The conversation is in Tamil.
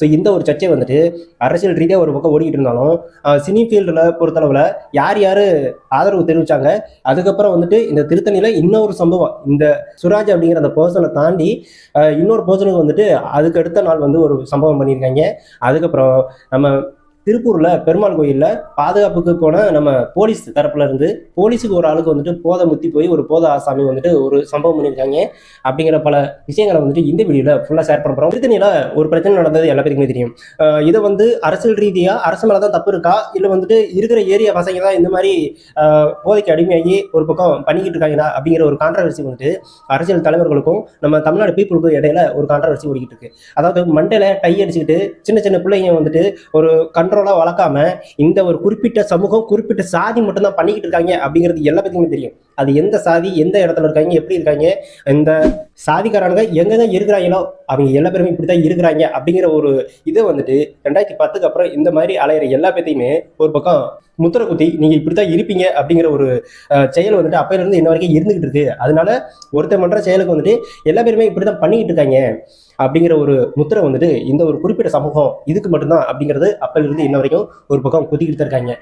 ஸோ இந்த ஒரு சர்ச்சை வந்துட்டு அரசியல் ரீதியாக ஒரு பக்கம் ஓடிக்கிட்டு இருந்தாலும் சினி ஃபீல்டில் பொறுத்தளவில் யார் யார் ஆதரவு தெரிவித்தாங்க அதுக்கப்புறம் வந்துட்டு இந்த திருத்தணியில் இன்னொரு சம்பவம். இந்த சுராஜ் அப்படிங்கிற அந்த பர்சனை தாண்டி இன்னொரு பர்சனுக்கு வந்துட்டு அதுக்கு அடுத்த நாள் வந்து ஒரு சம்பவம் பண்ணியிருக்காங்க. அதுக்கப்புறம் நம்ம திருப்பூர்ல பெருமாள் கோயில்ல பாதுகாப்புக்கு போன நம்ம போலீஸ் தரப்புல இருந்து போலீஸுக்கு ஒரு ஆளுக்கு வந்துட்டு போதை முத்தி போய் ஒரு போத ஆசாமி வந்துட்டு ஒரு சம்பவம் பண்ணியிருக்காங்க. அப்படிங்கிற பல விஷயங்களை வந்துட்டு இந்த வீடியோல ஃபுல்லா ஷேர் பண்ண போறோம். திருத்தணியில ஒரு பிரச்சனை நடந்தது எல்லா பேருக்குமே தெரியும் இதை வந்து அரசியல் ரீதியா அரசு மேல தான் தப்பு இருக்கா? இல்ல வந்துட்டு இருக்கிற ஏரியா பசங்க தான் இந்த மாதிரி போதைக்கு அடிமையாகி ஒரு பக்கம் பண்ணிக்கிட்டு இருக்காங்களா? அப்படிங்கிற ஒரு கான்ட்ரவர்சி வந்துட்டு அரசியல் தலைவர்களுக்கும் நம்ம தமிழ்நாடு பீப்புளுக்கும் இடையில ஒரு கான்ட்ரவர்சி ஓடிக்கிட்டு இருக்கு. அதாவது மண்டையில டை அடிச்சுக்கிட்டு சின்ன சின்ன பிள்ளைங்க வந்துட்டு ஒரு கண்ட்ரோலாக வளர்க்காம இந்த ஒரு குறிப்பிட்ட சமூகம் குறிப்பிட்ட சாதி மட்டும் தான் பண்ணிக்கிட்டு இருக்காங்க அப்படிங்கிறது எல்லா பற்றியுமே தெரியும். அது எந்த சாதி எந்த இடத்துல இருக்காங்க எப்படி இருக்காங்க இந்த சாதிக்காரனுங்க எங்கெங்க இருக்கிறாங்களோ அவங்க எல்லா பேருமே இப்படி தான் இருக்கிறாங்க அப்படிங்கிற ஒரு இதை வந்துட்டு ரெண்டாயிரத்தி பத்துக்கு அப்புறம் இந்த மாதிரி அலையிற எல்லா பேத்தையுமே ஒரு பக்கம் முத்திர குத்தி நீங்க இப்படி தான் இருப்பீங்க அப்படிங்கிற ஒரு செயல் வந்துட்டு அப்பையில இருந்து இன்ன வரைக்கும் இருந்துகிட்டு இருக்கு. அதனால ஒருத்தர் பண்ற செயலுக்கு வந்துட்டு எல்லா பேருமே இப்படி தான் பண்ணிக்கிட்டு இருக்காங்க அப்படிங்கிற ஒரு முத்திரை வந்துட்டு இந்த ஒரு குறிப்பிட்ட சமூகம் இதுக்கு மட்டும்தான் அப்படிங்கிறது அப்பையிலிருந்து இன்ன வரைக்கும் ஒரு பக்கம் குத்திக்கிட்டு தான் இருக்காங்க.